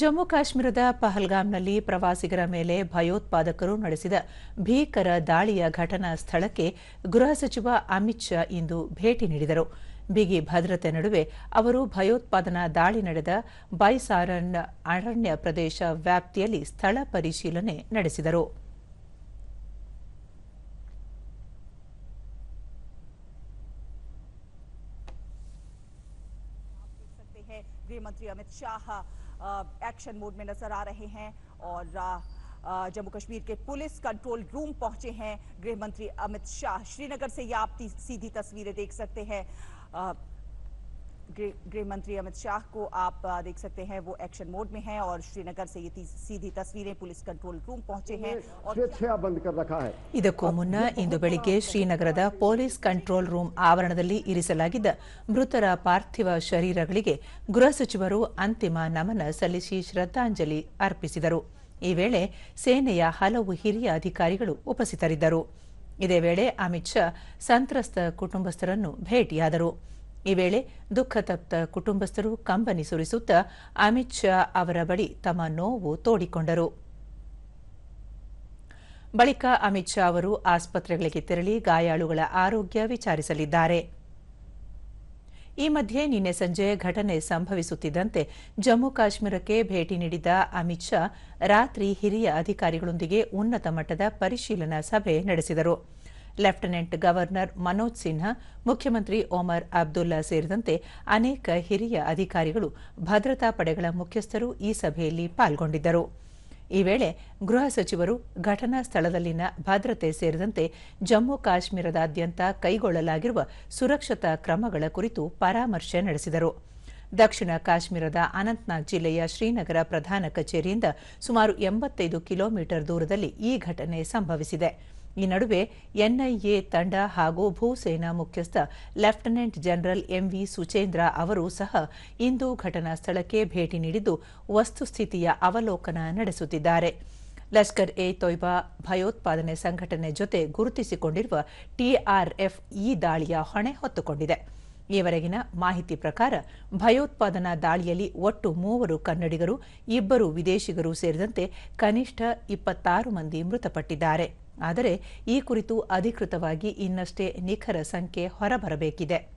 ಜಮ್ಮು ಕಾಶ್ಮೀರದ ಪಹಲ್ಗಾಮ್ನಲ್ಲಿ ಪ್ರವಾಸಿಗರ ಮೇಲೆ ಭಯೋತ್ಪಾದಕರು ನಡೆಸಿದ ಭೀಕರ ದಾಳಿಯ ಘಟನಾ ಸ್ಥಳಕ್ಕೆ ಗೃಹ ಸಚಿವ ಅಮಿತ್ ಶಾ ಇಂದು ಭೇಟಿ ನೀಡಿದರು. ಬಿಗಿ ಭದ್ರತೆ ನಡುವೆ ಅವರು ಭಯೋತ್ಪಾದನಾ ದಾಳಿ ನಡೆದ ಬೈಸಾರನ್ ಅರಣ್ಯ ಪ್ರದೇಶ ವ್ಯಾಪ್ತಿಯಲ್ಲಿ ಸ್ಥಳ ಪರಿಶೀಲನೆ ನಡೆಸಿದರು. गृह मंत्री अमित शाह एक्शन मोड में नज़र आ रहे हैं और जम्मू कश्मीर के पुलिस कंट्रोल रूम पहुँचे हैं। गृह मंत्री अमित शाह श्रीनगर से ये आप सीधी तस्वीरें देख सकते हैं। गृह गृह मंत्री अमित शाह को आप अ, देख सकते हैं वो एक्शन मोड में हैं और श्रीनगर से ये ती- सीधी तस्वीरें पुलिस कंट्रोल रूम पहुंचे हैं और स्वेच्छा बंद कर रखा है ಇದಕ್ಕೂ ಮುನ್ನ ಇಂದು ಬೆಳಿಗ್ಗೆ ಶ್ರೀನಗರದ ಪೊಲೀಸ್ ಕಂಟ್ರೋಲ್ ರೂಮ್ ಆವರಣದಲ್ಲಿ ಇರಿಸಲಾಗಿದ್ದ ಮೃತರ ಪಾರ್ಥಿವ ಶರೀರಗಳಿಗೆ ಗೃಹ ಸಚಿವರು ಅಂತಿಮ ನಮನ ಸಲ್ಲಿಸಿ ಶ್ರದ್ಧಾಂಜಲಿ ಅರ್ಪಿಸಿದರು ಈ ವೇಳೆ ಸೇನೆಯ ಹಲವು ಹಿರಿಯ ಅಧಿಕಾರಿಗಳು ಉಪಸ್ಥಿತರಿದ್ದರು ಇದೇ ವೇಳೆ ಅಮಿತ್ ಶಾ ಸಂತ್ರಸ್ತ ಕುಟುಂಬಸ್ಥರನ್ನು ಭೇಟಿಯಾದರು ಈ ವೇಳೆ ದುಃಖತಪ್ತ ಕುಟುಂಬಸ್ಥರು ಕಂಬನಿ ಸುರಿಸುತ್ತಾ ಅಮಿತ್ ಶಾ ಅವರ ಬಳಿ ತಮ್ಮ ನೋವು ತೋಡಿಕೊಂಡರು. ಬಳಿಕ ಅಮಿತ್ ಶಾ ಅವರು ಆಸ್ಪತ್ರೆಗಳಿಗೆ ತೆರಳಿ ಗಾಯಾಳುಗಳ ಆರೋಗ್ಯ ವಿಚಾರಿಸಲಿದ್ದಾರೆ. ಈ ಮಧ್ಯೆ ನಿನ್ನೆ ಸಂಜೆ ಘಟನೆ ಸಂಭವಿಸುತ್ತಿದ್ದಂತೆ ಜಮ್ಮು ಕಾಶ್ಮೀರಕ್ಕೆ ಭೇಟಿ ನೀಡಿದ ಅಮಿತ್ ಶಾ ರಾತ್ರಿ ಹಿರಿಯ ಅಧಿಕಾರಿಗಳೊಂದಿಗೆ ಉನ್ನತ ಮಟ್ಟದ ಪರಿಶೀಲನಾ ಸಭೆ ನಡೆಸಿದರು. ಲೆಫ್ಟಿನೆಂಟ್ ಗವರ್ನರ್ ಮನೋಜ್ ಸಿನ್ಹಾ, ಮುಖ್ಯಮಂತ್ರಿ ಒಮರ್ ಅಬ್ದುಲ್ಲಾ ಸೇರಿದಂತೆ ಅನೇಕ ಹಿರಿಯ ಅಧಿಕಾರಿಗಳು ಭದ್ರತಾ ಪಡೆಗಳ ಮುಖ್ಯಸ್ಥರು ಈ ಸಭೆಯಲ್ಲಿ ಪಾಲ್ಗೊಂಡಿದ್ದರು. ಈ ವೇಳೆ ಗೃಹ ಸಚಿವರು ಘಟನಾ ಸ್ಥಳದಲ್ಲಿನ ಭದ್ರತೆ ಸೇರಿದಂತೆ ಜಮ್ಮು ಕಾಶ್ಮೀರದಾದ್ಯಂತ ಕೈಗೊಳ್ಳಲಾಗಿರುವ ಸುರಕ್ಷತಾ ಕ್ರಮಗಳ ಕುರಿತು ಪರಾಮರ್ಶೆ ನಡೆಸಿದರು. ದಕ್ಷಿಣ ಕಾಶ್ಮೀರದ ಅನಂತ್ನಾಗ್ ಜಿಲ್ಲೆಯ ಶ್ರೀನಗರ ಪ್ರಧಾನ ಕಚೇರಿಯಿಂದ ಸುಮಾರು ಎಂಬತ್ತೈದು ಕಿಲೋಮೀಟರ್ ದೂರದಲ್ಲಿ ಈ ಘಟನೆ ಸಂಭವಿಸಿದೆ. ಈ ನಡುವೆ ಎನ್ಐಎ ತಂಡ ಹಾಗೂ ಭೂಸೇನಾ ಮುಖ್ಯಸ್ಥ ಲೆಫ್ಟಿನೆಂಟ್ ಜನರಲ್ ಎಂವಿ ಸುಚೇಂದ್ರ ಅವರು ಸಹ ಇಂದು ಘಟನಾ ಸ್ಥಳಕ್ಕೆ ಭೇಟಿ ನೀಡಿದ್ದು ವಸ್ತುಸ್ಥಿತಿಯ ಅವಲೋಕನ ನಡೆಸುತ್ತಿದ್ದಾರೆ. ಲಷ್ಕರ್ ಎ ತೊಯ್ಬಾ ಭಯೋತ್ಪಾದನೆ ಸಂಘಟನೆ ಜೊತೆ ಗುರುತಿಸಿಕೊಂಡಿರುವ ಟಿಆರ್ಎಫ್ ಈ ದಾಳಿಯ ಹೊಣೆ ಹೊತ್ತುಕೊಂಡಿದೆ. ಈವರೆಗಿನ ಮಾಹಿತಿ ಪ್ರಕಾರ ಭಯೋತ್ಪಾದನಾ ದಾಳಿಯಲ್ಲಿ ಒಟ್ಟು ಮೂವರು ಕನ್ನಡಿಗರು, ಇಬ್ಬರು ವಿದೇಶಿಗರು ಸೇರಿದಂತೆ ಕನಿಷ್ಠ ಇಪ್ಪತ್ತಾರು ಮಂದಿ ಮೃತಪಟ್ಟಿದ್ದಾರೆ. ಆದರೆ ಈ ಕುರಿತು ಅಧಿಕೃತವಾಗಿ ಇನ್ನಷ್ಟೇ ನಿಖರ ಸಂಖ್ಯೆ ಹೊರಬರಬೇಕಿದೆ.